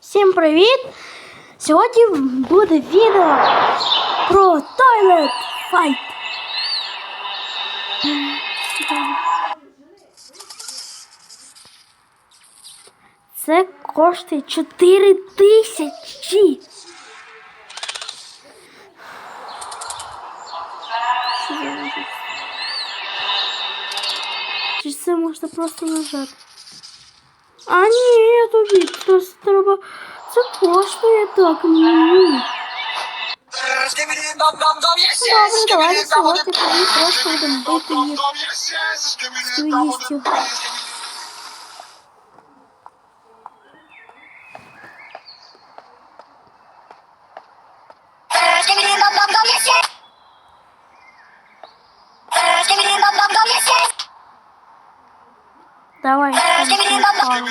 Всім привіт! Сьогодні буде відео про Toilet Fight. Це коштує 4 тисячі. Що за ужас? Чи це можна просто нажати? А ні, тобі просто треба. Це коштує так. Ні. Добре, давайте сьогодні тобі просто будемо бити їх свістю. Давай, там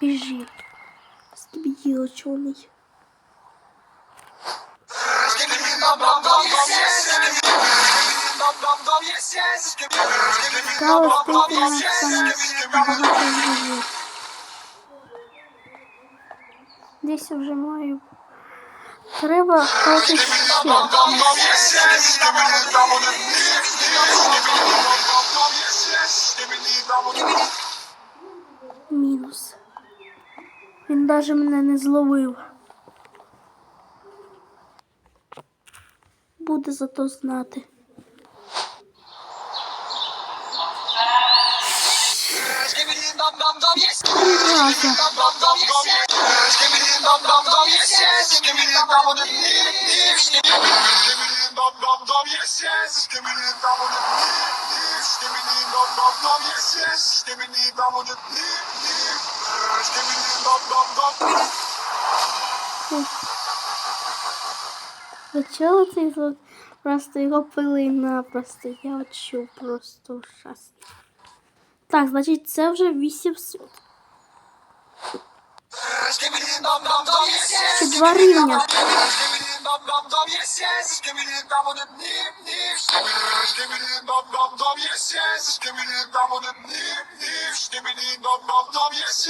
Біжи. Скибіділо чорний. Цікаво, скільки нас там багато живе. Десь вже маю. Треба трохи ще. Мінус. Він навіть мене не зловив. Буде зато знати. Ви чули цей звук? Просто його пили напросто. Я от чув просто ужасно. Так, значить, це вже 800. Ще два рівня.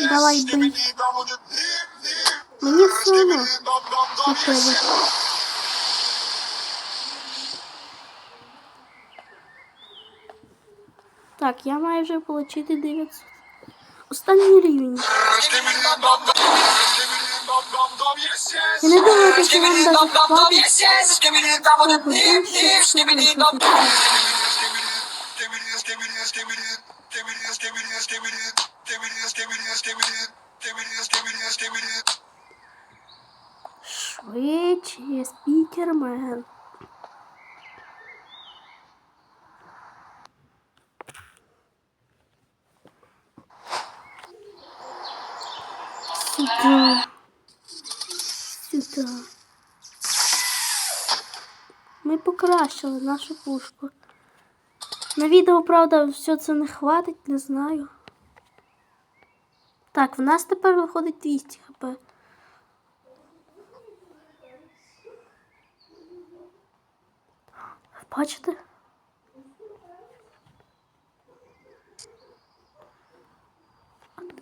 Давай, бий. Мені все одно на тебе. Так, я маю вже отримати 900. Останній рівень. Я не думаю, що нам даже хватить. Швидше, спікермен. Сюда. Сюда. Ми покращили нашу пушку. На відео, правда, все це не хватить, не знаю. Так, в нас тепер виходить 200 хп. Бачите?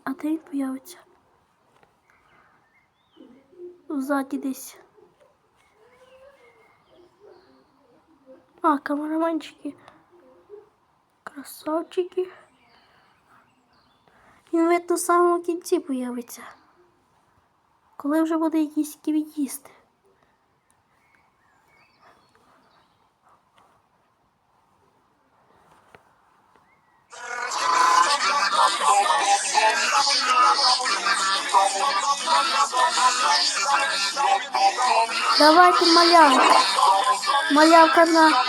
А, де він появиться? Ззаді десь. А, камераманчики. Красавчики. Він в самому кінці появиться. Коли вже буде якийсь ків'їсти. Давайте малявка. Малявка на.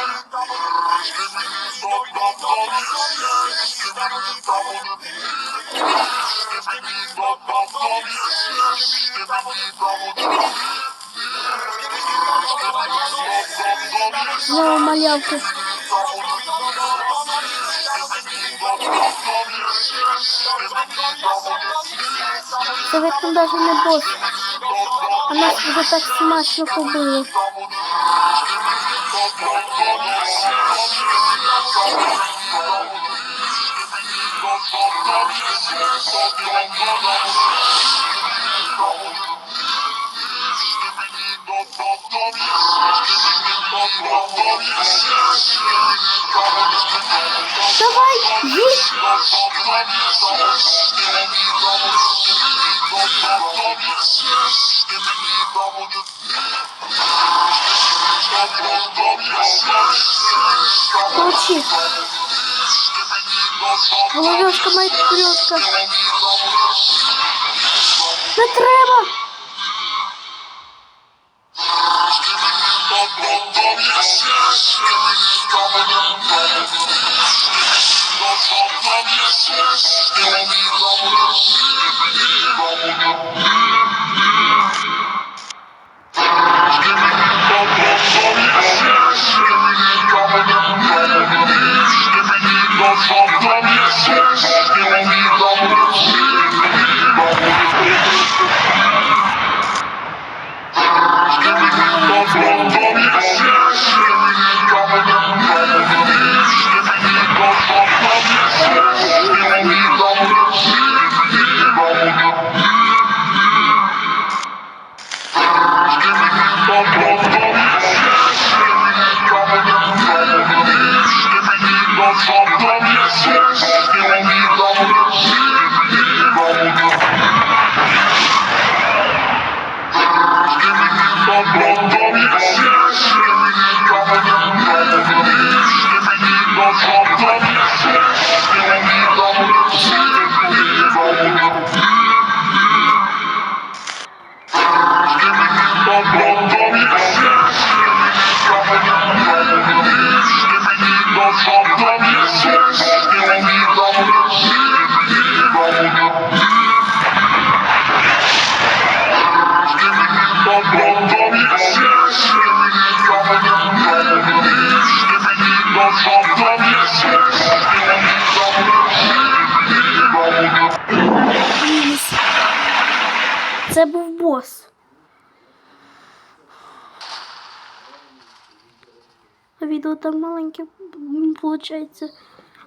Знову малявка. Це в этом даже не бос. А нас вже так смачно побили. Давай, есть! Получи. Головешка моя трёшка. Не треба! Це був бос. Відео там маленьке виходить.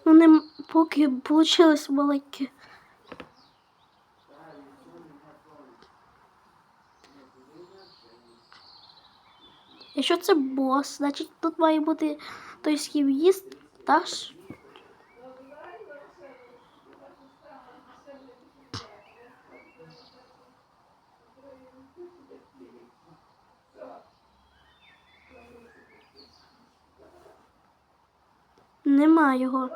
Ну не поки вийшло маленьке. Якщо це бос, значить тут має бути той з ким їсть, так ж? Нема його.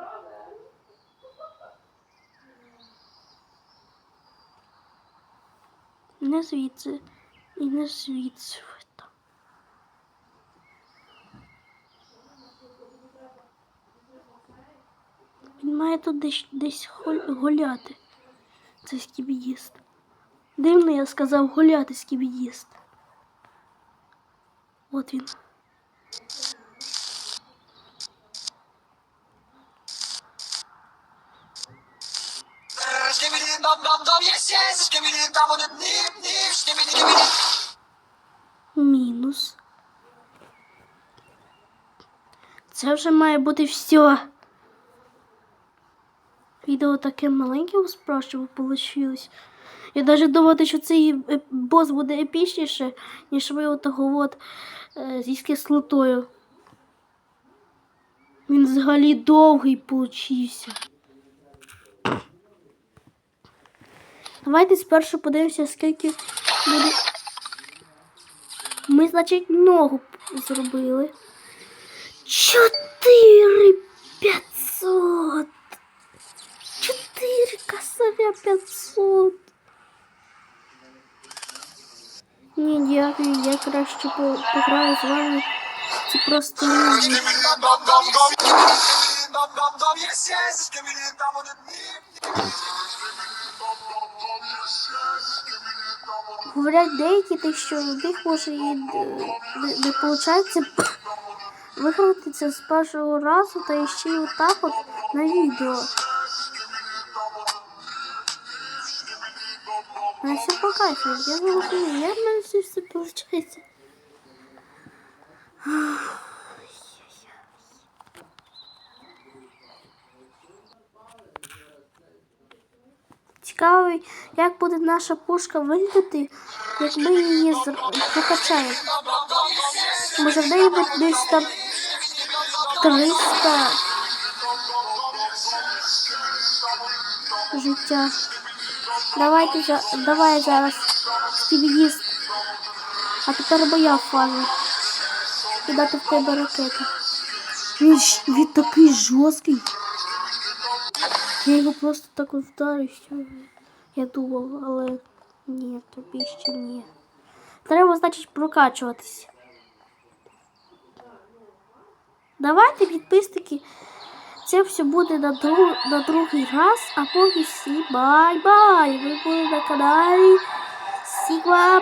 Не звідси і не звідси. Він має тут десь, десь гуляти. Це скіб'їст. Дивно, я сказав гуляти скіб'їст. От він. Мінус. Це вже має бути все. Відео таке маленьке у справжньому вийшло. Я навіть думала, що цей е, бос буде епічніше, ніж ви отого от е, зі кислотою. Він взагалі довгий получився. Давайте спершу подивимося, скільки буде. Ми, значить, ногу зробили. Чотири п'ятсот. Чотири косаря п'ятсот. Ні, дякую, я краще по- пограю з вами. Це просто люди. Говорять деякі, те, що в них може і е, не виходить виграти це з першого разу та ще й отак от на відео. А все по кайфу, я не розумію, як все, все виходить. Цікаво, як буде наша пушка виглядати, як ми її прокачаємо. Може в неї буде десь там 300 життя. Давайте за- давай зараз скіб'їст. А тепер моя фаза. Кидати в тебе ракети. Він, він такий жорсткий. Я його просто так вдарю, що я думав, але ні, тобі ще ні. Треба, значить, прокачуватися. Давайте, підписники, це все буде на, друг, на другий раз, а поки всі бай-бай! Ви були на каналі Сігма!